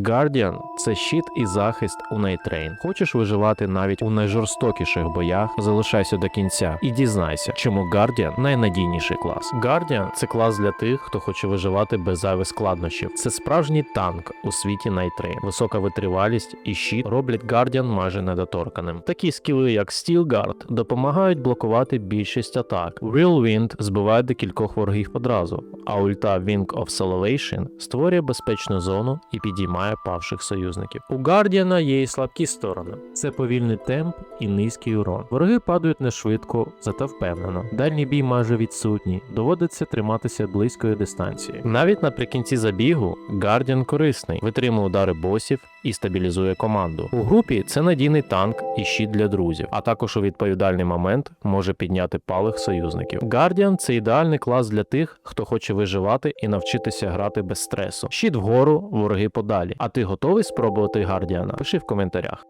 Guardian – це щит і захист у Нейтрейн. Хочеш виживати навіть у найжорстокіших боях, залишайся до кінця і дізнайся, чому Guardian найнадійніший клас. Guardian – це клас для тих, хто хоче виживати без зайвих складнощів. Це справжній танк у світі Нейтрейн. Висока витривалість і щит роблять Guardian майже недоторканим. Такі скіли, як Steel Guard, допомагають блокувати більшість атак. Whirlwind збиває декількох ворогів одразу, а ульта Wing of Salvation створює безпечну зону і підіймає павших союзників. У Гардіана є і слабкі сторони: це повільний темп і низький урон. Вороги падають не швидко, зате впевнено. Дальній бій майже відсутній, доводиться триматися близької дистанції. Навіть наприкінці забігу Гардіан корисний, витримує удари босів і стабілізує команду. У групі це надійний танк і щит для друзів, а також у відповідальний момент може підняти палих союзників. Guardian – це ідеальний клас для тих, хто хоче виживати і навчитися грати без стресу. Щит вгору, вороги подалі. А ти готовий спробувати Гардіана? Пиши в коментарях.